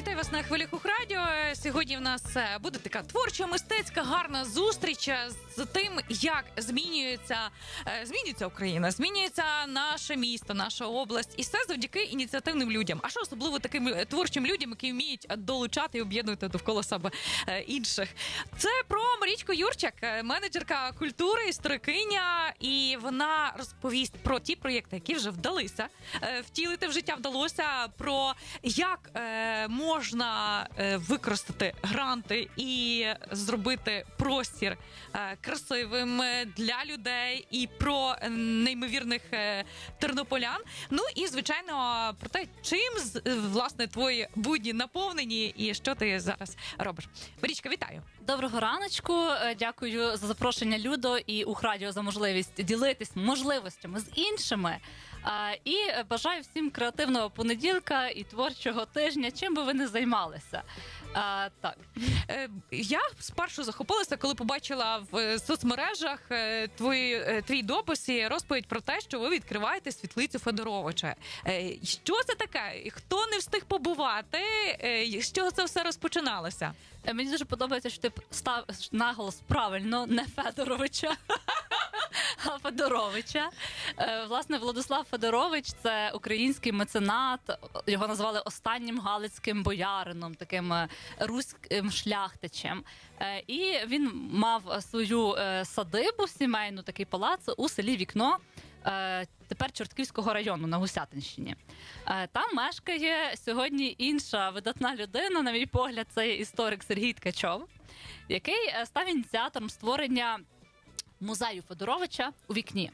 Вітаю вас на хвилях Ухрадіо. Сьогодні в нас е, буде така творча, мистецька, гарна зустріч е, з тим, як змінюється, е, змінюється Україна, змінюється наше місто, наша область, і все завдяки ініціативним людям. А що особливо таким творчим людям, які вміють долучати і об'єднувати довкола себе інших. Це про Марічку Юрчак, менеджерка культури, історикиня, і вона розповість про ті проєкти, які вже вдалися втілити в життя вдалося. Про як е, можна е, використати гранти і зробити простір е, красивим е, для людей, і про неймовірних тернополян. Ну і звичайно про те, чим власне твої будні наповнені, і що ти зараз робиш. Марічка, вітаю. Доброго раночку. Дякую за запрошення Людо і Ухрадіо за можливість ділитись можливостями з іншими. Е, І бажаю всім креативного понеділка і творчого тижня, чим би ви не займалися. Е, Так, Е, Я спершу захопилася, коли побачила в е, соцмережах е, твої, е, твій допис і розповідь про те, що ви відкриваєте світлицю Федоровича. Е, Що це таке? Хто не встиг побувати? Е, З чого це все розпочиналося? Е, мені дуже подобається, що ти ставиш наголос правильно, не Федоровича. Федоровича. Е, Власне, Владислав Федорович це український меценат. Його назвали останнім галицьким боярином, таким е, руським шляхтичем. Е, І він мав свою садибу сімейну, такий палац у селі Вікно. Тепер Чортківського району на Гусятинщині. Там мешкає сьогодні інша видатна людина, на мій погляд, це історик Сергій Ткачов, який став ініціатором створення музею Федоровича у вікні.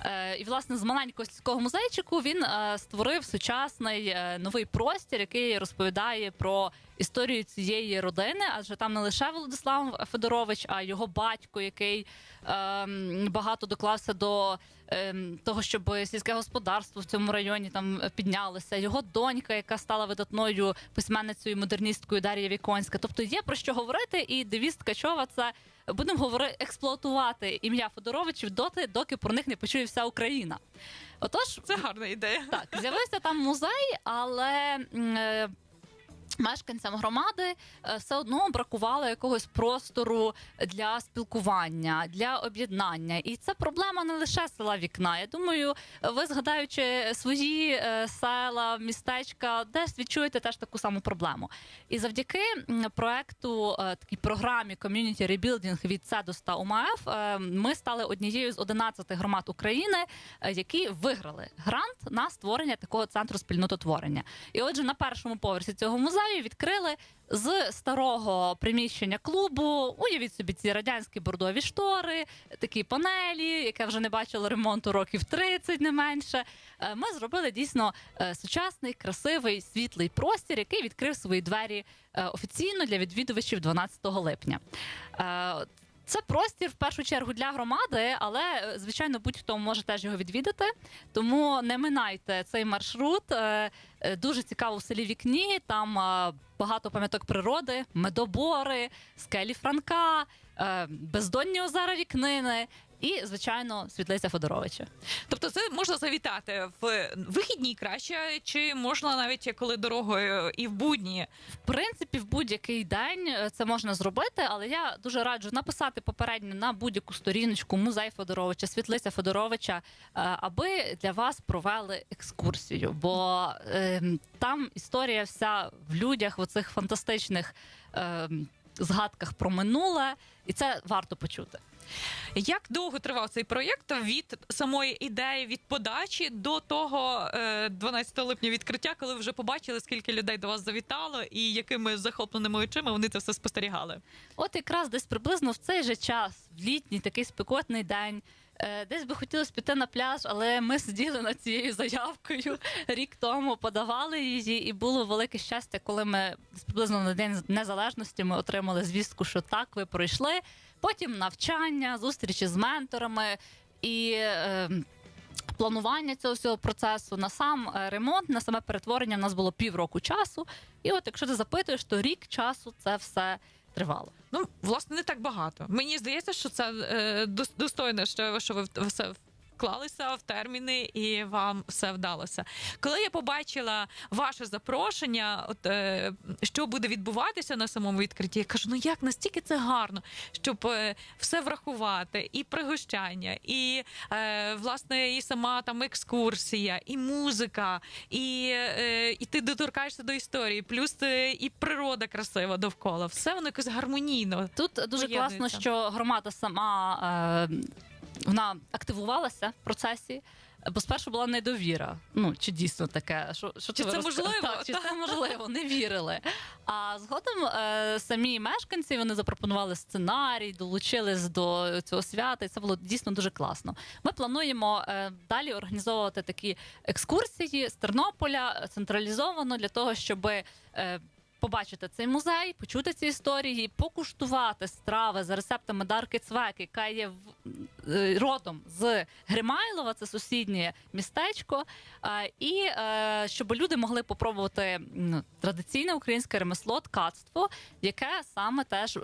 Е, і, власне, з маленького сільського музейчику він е, створив сучасний е, новий простір, який розповідає про історію цієї родини, адже там не лише Володислав Федорович, а його батько, який ем, багато доклався до ем, того, щоб сільське господарство в цьому районі там піднялося. Його донька, яка стала видатною письменницею, модерністкою Дар'я Віконська. Тобто є про що говорити, і девіз Ткачова це будемо говорити експлуатувати ім'я Федоровичів доти, доки про них не почує вся Україна. Отож, Це гарна ідея. так, з'явився там музей, але. Е, Мешканцям громади е, все одно бракувало якогось простору для спілкування, для об'єднання. І це проблема не лише села Вікна. Я думаю, ви згадаючи свої е, села, містечка, десь відчуєте теж таку саму проблему. І завдяки проекту, е, такій програмі Community Rebuilding від СЕДОС та УМАФ, е, ми стали однією з 11 громад України, е, які виграли грант на створення такого центру спільнототворення. І отже, на першому поверсі цього музею відкрили з старого приміщення клубу. Уявіть собі ці радянські бордові штори, такі панелі, яке вже не бачило ремонту років 30, не менше. Е, Ми зробили дійсно е, сучасний, красивий, світлий простір, який відкрив свої двері е, офіційно для відвідувачів 12 липня. Це простір в першу чергу для громади, але звичайно будь-хто може теж його відвідати. Тому не минайте цей маршрут. Е, Дуже цікаво в селі Вікні. Там багато пам'яток природи, медобори, скелі Франка, е, бездонні озера Вікнини і, звичайно, світлиця Федоровича. Тобто, це можна завітати в вихідні краще, чи можна навіть коли дорогою і в будні. В принципі, в будь-який день е, це можна зробити, але я дуже раджу написати попередньо на будь-яку сторіночку музей Федоровича, світлиця Федоровича, е, аби для вас провели екскурсію. Бо е, там історія вся в людях, в оцих фантастичних е, згадках про минуле, і це варто почути. Як довго тривав цей проєкт від самої ідеї від подачі до того е, 12 липня відкриття, коли вже побачили, скільки людей до вас завітало, і якими захопленими очима вони це все спостерігали? От якраз десь приблизно в цей же час, в літній такий спекотний день. Е, Десь би хотілося піти на пляж, але ми сиділи над цією заявкою рік тому, подавали її, і було велике щастя, коли ми приблизно на день незалежності ми отримали звістку, що так, ви пройшли. Потім навчання, зустрічі з менторами і. Е, Планування цього всього процесу на сам е, ремонт, на саме перетворення в нас було півроку часу. І от якщо ти запитуєш, то рік часу це все тривало. Ну, власне, не так багато. Мені здається, що це е, достойно, що, що ви все вклалися в терміни і вам все вдалося. Коли я побачила ваше запрошення, от е, що буде відбуватися на самому відкритті, я кажу: ну як настільки це гарно, щоб е, все врахувати, і пригощання, і е, власне і сама там екскурсія, і музика, і, е, і ти доторкаєшся до історії, плюс е, і природа красива довкола. Все воно якось гармонійно. Тут дуже класно, що громада сама е, вона активувалася в процесі. Бо спершу була недовіра. Ну чи дійсно таке, що, що Чи це розка- можливо? Так, чи це можливо? Не вірили. А згодом е, самі мешканці вони запропонували сценарій, долучились до цього свята, і це було дійсно дуже класно. Ми плануємо е, далі організовувати такі екскурсії з Тернополя централізовано для того, щоб е, побачити цей музей, почути ці історії, покуштувати страви за рецептами Дарки Цвек, яка є в- е, родом з Гримайлова, це сусіднє містечко. Е, І е, щоб люди могли попробувати традиційне українське ремесло, ткацтво, яке саме теж.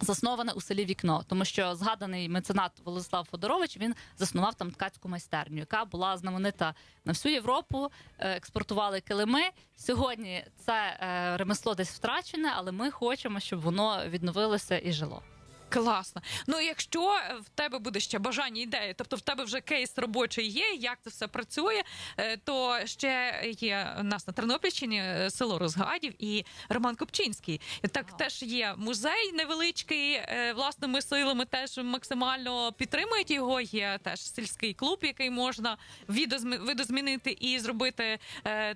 Засноване у селі Вікно, тому що згаданий меценат Володислав Федорович він заснував там ткацьку майстерню, яка була знаменита на всю Європу. е, Експортували килими. Сьогодні це е, ремесло десь втрачене, але ми хочемо, щоб воно відновилося і жило. Класно. Ну, якщо в тебе буде ще бажання ідеї, тобто в тебе вже кейс робочий є, як це все працює, е, то ще є у нас на Тернопільщині е, село Розгадів і Роман Копчинський. Так Вау. теж є музей невеличкий. е, Власними силами теж максимально підтримують його. Є теж сільський клуб, який можна видозмінити і зробити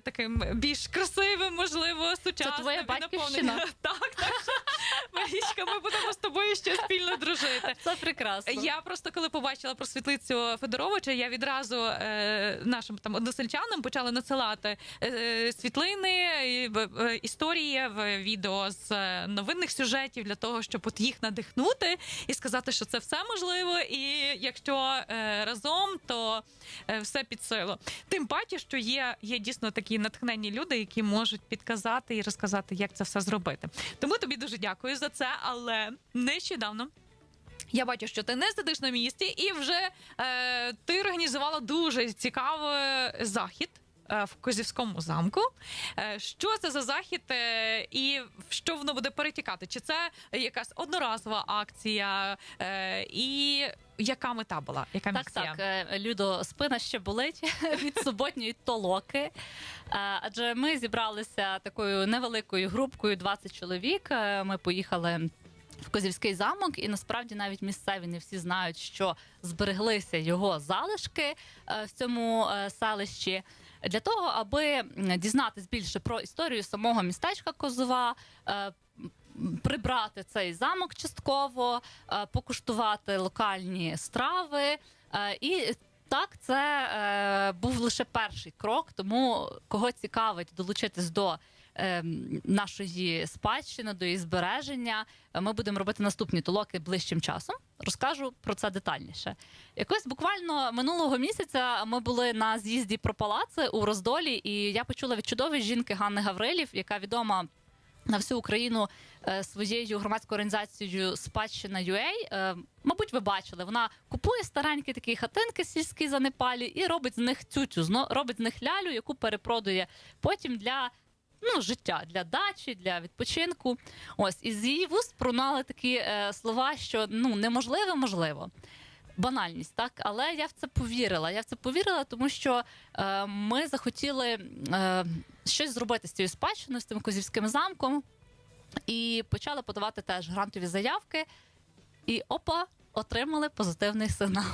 таким більш красивим, можливо, сучасним. твоя і наповненим. батьківщина? Так, так. Марічка, ми будемо з тобою ще спільно дружити. Це прекрасно. Я просто коли побачила про світлицю Федоровича, я відразу е, нашим там односельчанам почала надсилати е, світлини, е, історії в відео з е, новинних сюжетів для того, щоб от їх надихнути і сказати, що це все можливо, і якщо е, разом, то е, все під силу. Тим паче, що є, є дійсно такі натхненні люди, які можуть підказати і розказати, як це все зробити. Тому тобі дуже дякую за це. Але нещодавно я бачу, що ти не сидиш на місці, і вже е, ти організувала дуже цікавий захід. е, В Козівському замку. Е, Що це за захід е, і в що воно буде перетікати? Чи це якась одноразова акція? Е, І яка мета була? Яка Так, місія? так, е, Людо, спина ще болить від суботньої толоки. Е, Адже ми зібралися такою невеликою групкою, 20 чоловік. Е, Ми поїхали. Козівський замок, і насправді навіть місцеві не всі знають, що збереглися його залишки е, в цьому е, селищі. Для того, аби дізнатись більше про історію самого містечка Козова, е, прибрати цей замок частково, покуштувати локальні страви. І так, це був лише перший крок. Тому кого цікавить долучитись до нашої спадщини, до її збереження, ми будемо робити наступні толоки ближчим часом. Розкажу про це детальніше. Якось буквально минулого місяця ми були на з'їзді про палаци у роздолі, і я почула від чудової жінки Ганни Гаврилів, яка відома на всю Україну е, своєю громадською організацією Спадщина UA. Е, Мабуть, ви бачили, вона купує старенькі такі хатинки сільські занепалі і робить з них зно- робить з них лялю, яку перепродує потім для. Ну, життя для дачі, для відпочинку. Ось із її вуст прунали такі е, слова, що ну неможливо, можливо. Банальність, так, але я в це повірила. Я в це повірила, тому що е, ми захотіли е, щось зробити з цією спадщиною, з цим козівським замком, і почали подавати теж грантові заявки. І опа, отримали позитивний сигнал.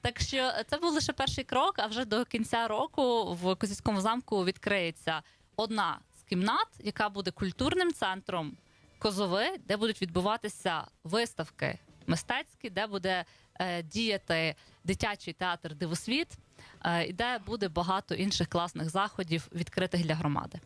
Так що це був лише перший крок, а вже до кінця року в Козівському замку відкриється одна з кімнат, яка буде культурним центром Козови, де будуть відбуватися виставки мистецькі, де буде е, діяти дитячий театр Дивосвіт. е, і де буде багато інших класних заходів, відкритих для громади.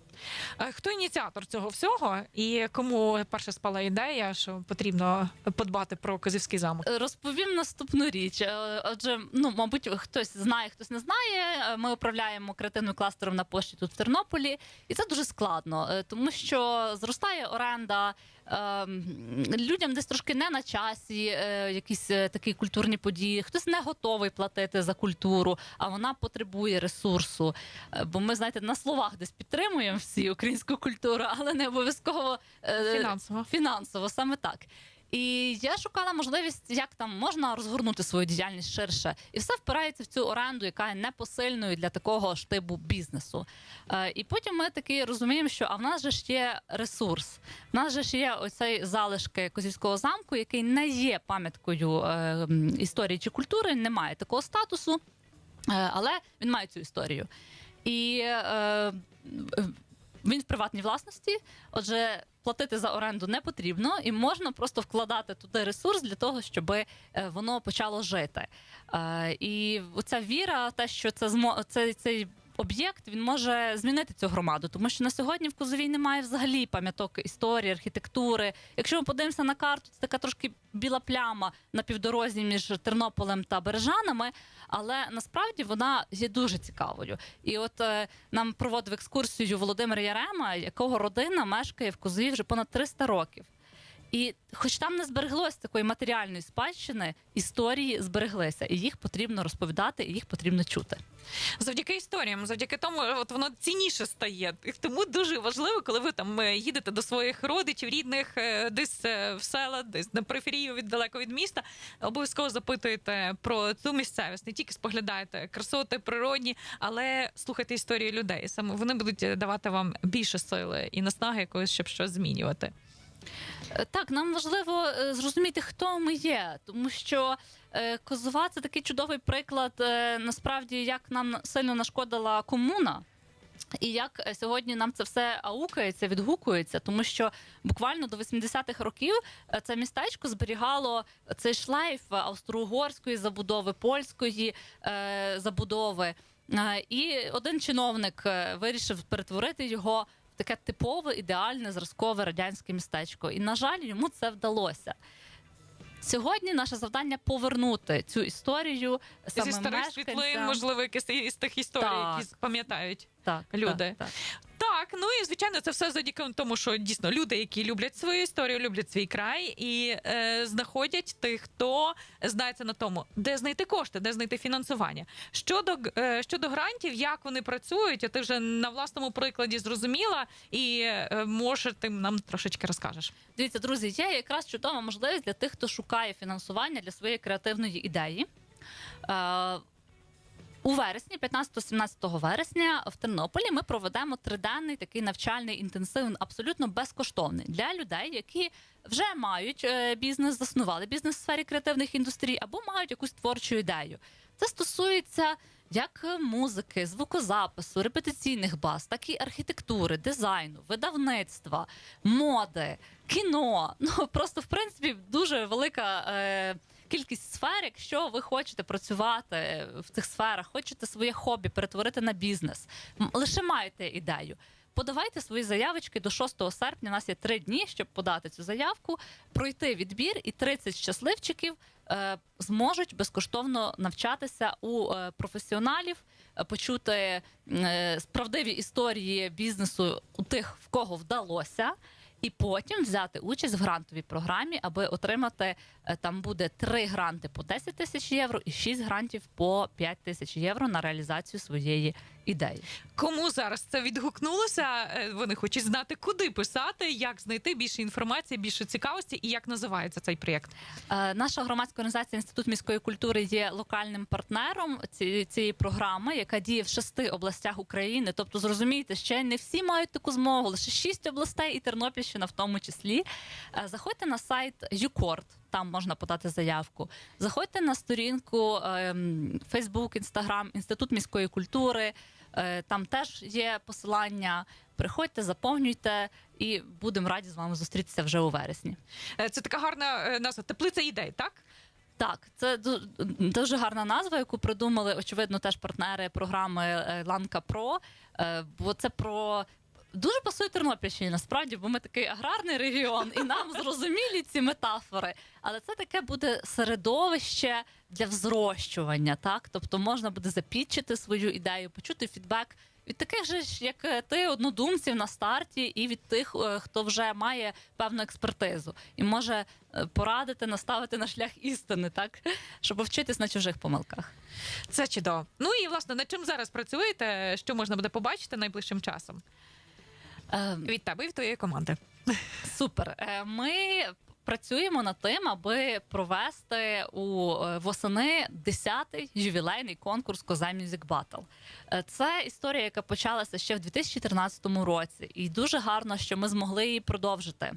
Е, Хто ініціатор цього всього і кому перше спала ідея, що потрібно подбати про Козівський замок? Розповім наступну річ. Е, Отже, ну мабуть, хтось знає, хтось не знає. Е, Ми управляємо креативним кластером на пошті тут в Тернополі, і це дуже складно, е, тому що зростає оренда. е, Людям десь трошки не на часі е, якісь е, такі культурні події. Хтось не готовий платити за культуру, а вона потребує ресурсу. Е, Бо ми знаєте, на словах десь підтримуємо всі українську культуру, але не обов'язково е, Фінансово. фінансово, саме так. І я шукала можливість, як там можна розгорнути свою діяльність ширше, і все впирається в цю оренду, яка є непосильною для такого штибу бізнесу. Е, і потім ми таки розуміємо, що а в нас же ж є ресурс. В нас же ж є оцей залишки Козівського замку, який не є пам'яткою е, історії чи культури, не має такого статусу, е, але він має цю історію. І е, він в приватній власності. Отже, платити за оренду не потрібно, і можна просто вкладати туди ресурс для того, щоб воно почало жити. Е, І оця віра, те, що це цей, цей об'єкт він може змінити цю громаду, тому що на сьогодні в Козовій немає взагалі пам'яток історії, архітектури. Якщо ми подивимося на карту, це така трошки біла пляма на півдорозі між Тернополем та Бережанами, але насправді вона є дуже цікавою. І от е, нам проводив екскурсію Володимир Ярема, якого родина мешкає в Козові вже понад 300 років. І хоч там не збереглося такої матеріальної спадщини, історії збереглися, і їх потрібно розповідати, і їх потрібно чути. Завдяки історіям, завдяки тому, от воно цінніше стає. Тому дуже важливо, коли ви там е, їдете до своїх родичів, рідних, е, десь е, в села, десь на периферію від далеко від міста. Обов'язково запитуєте про цю місцевість. Не тільки споглядаєте красоти природні, але слухайте історії людей. Саме вони будуть давати вам більше сили і наснаги якоїсь, щоб щось змінювати. Так, нам важливо е, зрозуміти, хто ми є, тому що е, Козова це такий чудовий приклад, е, насправді, як нам сильно нашкодила комуна. І як сьогодні нам це все аукається, відгукується, тому що буквально до 80-х років це містечко зберігало цей шлейф австро-угорської забудови, польської забудови. І один чиновник вирішив перетворити його таке типове, ідеальне зразкове радянське містечко. І, на жаль, йому це вдалося. Сьогодні наше завдання повернути цю історію саме Зі старих світлин, можливо, якісь із тих історій, Так. які пам'ятають. так, люди. Так, так. Так, ну і звичайно, це все завдяки тому, що дійсно люди, які люблять свою історію, люблять свій край і е, знаходять тих, хто знається на тому, де знайти кошти, де знайти фінансування. Щодо е, щодо грантів, як вони працюють, а ти вже на власному прикладі зрозуміла, і е, може ти нам трошечки розкажеш. Дивіться, друзі, є якраз чудова можливість для тих, хто шукає фінансування для своєї креативної ідеї. Е, у вересні, 15-17 вересня, в Тернополі ми проведемо триденний такий навчальний інтенсив, абсолютно безкоштовний для людей, які вже мають е, бізнес, заснували бізнес в сфері креативних індустрій або мають якусь творчу ідею. Це стосується як музики, звукозапису, репетиційних баз, так і архітектури, дизайну, видавництва, моди, кіно. Ну просто в принципі дуже велика. Е- Кількість сфер, якщо ви хочете працювати в цих сферах, хочете своє хобі перетворити на бізнес, лише маєте ідею. Подавайте свої заявочки до 6 серпня. У нас є три дні, щоб подати цю заявку, пройти відбір, і 30 щасливчиків е, зможуть безкоштовно навчатися у е, професіоналів, е, почути е, справдиві історії бізнесу у тих, в кого вдалося. І потім взяти участь в грантовій програмі, аби отримати е, там буде три гранти по 10 тисяч євро і 6 грантів по 5 тисяч євро на реалізацію своєї ідеї. Кому зараз це відгукнулося? Е, Вони хочуть знати, куди писати, як знайти більше інформації, більше цікавості і як називається цей проєкт. Е, Наша громадська організація Інститут міської культури є локальним партнером ці- цієї програми, яка діє в шести областях України. Тобто, зрозумійте, ще не всі мають таку змогу, лише шість областей і Тернопільщина в тому числі. Е, Заходьте на сайт ЮКОРД. Там можна подати заявку. Заходьте на сторінку ем, Facebook, Instagram, Інститут міської культури. Е, Там теж є посилання. Приходьте, заповнюйте, і будемо раді з вами зустрітися вже у вересні. Е, Це така гарна е, назва теплиця ідей, так? Так, це дуже гарна назва, яку придумали, очевидно, теж партнери програми Ланка Про. Бо це про. Дуже пасує Тернопільщині, насправді, бо ми такий аграрний регіон, і нам зрозумілі ці метафори. Але це таке буде середовище для взрощування, так? Тобто можна буде запітчити свою ідею, почути фідбек від таких же як е, ти, однодумців на старті, і від тих, е, хто вже має певну експертизу і може е, порадити, наставити на шлях істини, так щоб вчитись на чужих помилках. Це чудово. Ну і власне над чим зараз працюєте? Що можна буде побачити найближчим часом від тебе і від твоєї команди? Супер. Е, Ми працюємо над тим, аби провести у е, восени 10-й ювілейний конкурс Коза Music Battle. Е, Це історія, яка почалася ще в 2013 році, і дуже гарно, що ми змогли її продовжити.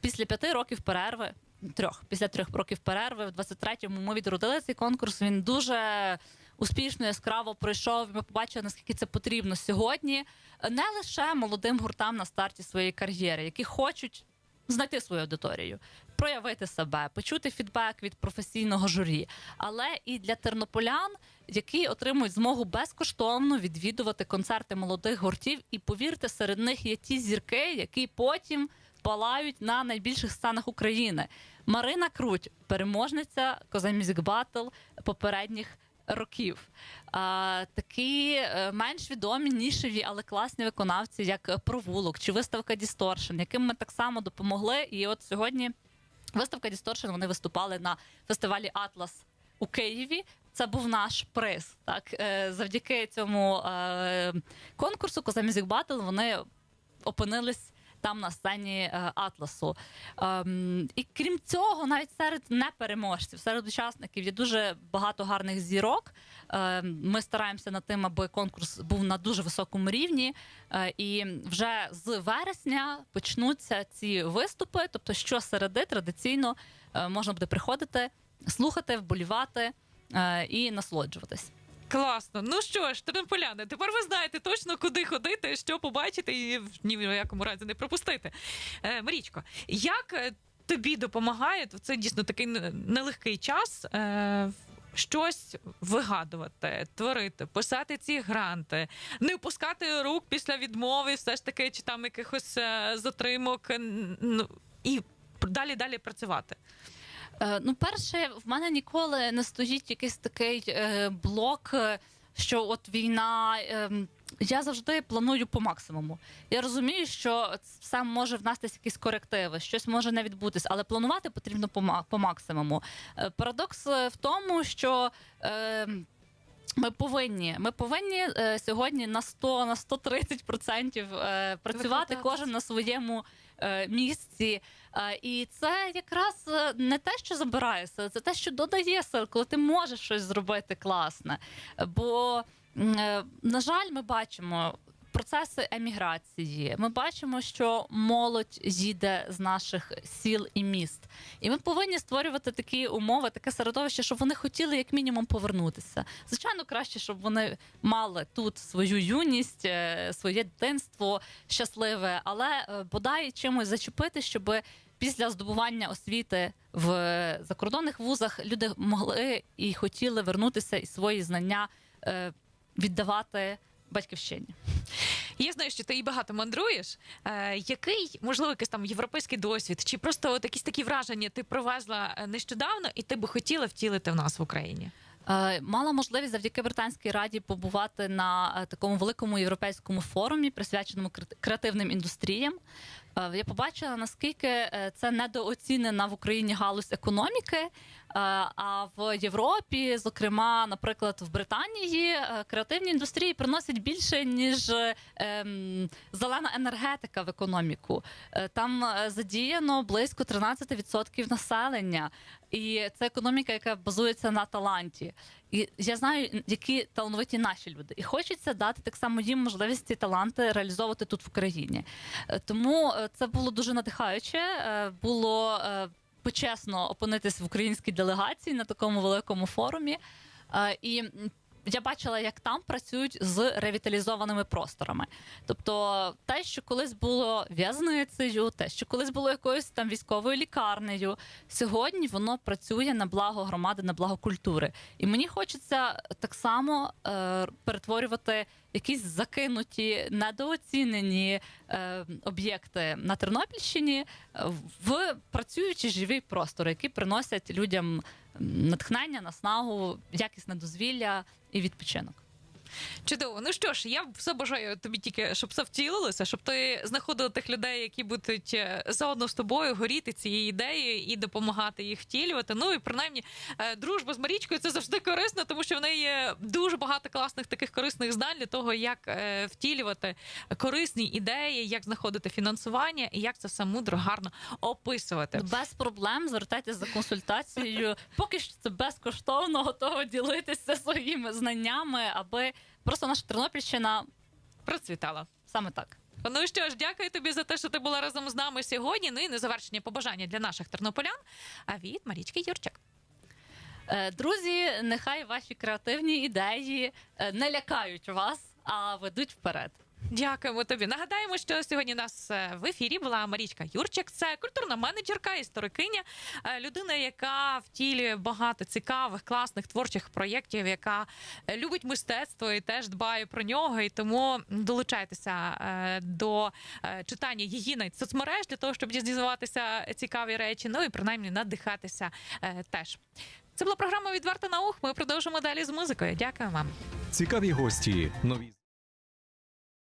Після п'яти років перерви. Трьох після трьох років перерви, в 23-му ми відродили цей конкурс. Він дуже успішно яскраво пройшов. Ми побачили, наскільки це потрібно сьогодні. Не лише молодим гуртам на старті своєї кар'єри, які хочуть знайти свою аудиторію, проявити себе, почути фідбек від професійного журі, але і для тернополян, які отримують змогу безкоштовно відвідувати концерти молодих гуртів. І повірте, серед них є ті зірки, які потім палають на найбільших сценах України. Марина Круть, переможниця Коза Battle попередніх років. Такі е, менш відомі, нішеві, але класні виконавці, як е, Провулок чи виставка Distortion, яким ми так само допомогли. І от сьогодні виставка Distortion, вони виступали на фестивалі Атлас у Києві. Це був наш приз. Так, Е, завдяки цьому конкурсу Коза Battle вони опинились там на сцені е, Атласу. Ем, і крім цього, навіть серед непереможців, серед учасників є дуже багато гарних зірок. Ем, ми стараємося над тим, аби конкурс був на дуже високому рівні. Е, і вже з вересня почнуться ці виступи. Тобто, щосереди традиційно е, можна буде приходити, слухати, вболівати і насолоджуватись. Класно. Ну що ж, тернополяни, тепер ви знаєте точно, куди ходити, що побачити і ні в якому разі не пропустити. Е, Марічко, як е, тобі допомагає в цей дійсно такий нелегкий час? Е, Щось вигадувати, творити, писати ці гранти, не впускати рук після відмови, все ж таки, чи там якихось е, затримок, ну, і далі далі працювати. Е, Ну, перше, в мене ніколи не стоїть якийсь такий е, блок, е, що от війна. Е, я завжди планую по максимуму. Я розумію, що все може внестись якісь корективи, щось може не відбутись, але планувати потрібно по, максимуму. Парадокс в тому, що. Е, ми повинні, ми повинні сьогодні на 100, на 130 процентів е, працювати кожен на своєму місці. Е, і це якраз е, не те, що забирає сил, це те, що додає сил, коли ти можеш щось зробити класне. Е, Бо, е, на жаль, ми бачимо. Процеси еміграції. Ми бачимо, що молодь їде з наших сіл і міст, і ми повинні створювати такі умови, таке середовище, щоб вони хотіли як мінімум повернутися. Звичайно, краще, щоб вони мали тут свою юність, е, своє дитинство щасливе, але е, бодай чимось зачепити, щоб після здобування освіти в закордонних вузах люди могли і хотіли вернутися і свої знання е, віддавати батьківщині. Я знаю, що ти і багато мандруєш. Е, який, можливо, якийсь там європейський досвід, чи просто от якісь такі враження ти привезла е, нещодавно, і ти би хотіла втілити в нас в Україні? Е, Мала можливість завдяки британській раді побувати на е, такому великому європейському форумі, присвяченому креативним індустріям. Я побачила наскільки це недооцінена в Україні галузь економіки. Е, А в Європі, зокрема, наприклад, в Британії, е, креативні індустрії приносять більше ніж ем, зелена енергетика в економіку. Е, Там задіяно близько 13% населення, і це економіка, яка базується на таланті. І я знаю, які талановиті наші люди, і хочеться дати так само їм можливість ці таланти реалізовувати тут в Україні. Тому це було дуже надихаюче. Було почесно опинитись в українській делегації на такому великому форумі. Е, І я бачила, як там працюють з ревіталізованими просторами. Тобто, те, що колись було в'язницею, те, що колись було якоюсь там військовою лікарнею, сьогодні воно працює на благо громади, на благо культури. І мені хочеться так само е, перетворювати якісь закинуті, недооцінені е, об'єкти на Тернопільщині в працюючі живі простори, які приносять людям натхнення, наснагу, якісне дозвілля і відпочинок. Чудово. Ну що ж, я все бажаю тобі тільки, щоб все втілилося, щоб ти знаходила тих людей, які будуть е, заодно з тобою горіти цією ідеєю і допомагати їх втілювати. Ну і принаймні е, дружба з Марічкою це завжди корисно, тому що в неї є дуже багато класних таких корисних знань для того, як е, втілювати корисні ідеї, як знаходити фінансування і як це все мудро, гарно описувати. Без проблем звертайтеся за консультацією. Поки що це безкоштовно, готова ділитися своїми знаннями, аби просто наша Тернопільщина Процвітала. саме так. Ну що ж, дякую тобі за те, що ти була разом з нами сьогодні. Ну і на завершення побажання для наших тернополян. А від Марічки Юрчик. Е, Друзі, нехай ваші креативні ідеї е, не лякають вас, а ведуть вперед. Дякуємо тобі. Нагадаємо, що сьогодні у нас е, в ефірі була Марічка Юрчик. Це культурна менеджерка, історикиня, е, людина, яка втілює багато цікавих, класних творчих проєктів, яка е, любить мистецтво і теж дбає про нього. І тому долучайтеся до читання її навіть соцмереж для того, щоб дізнаватися цікаві речі. Ну і принаймні надихатися теж. Це була програма Відверто наук. Ми продовжимо далі з музикою. Дякую вам. Цікаві гості, нові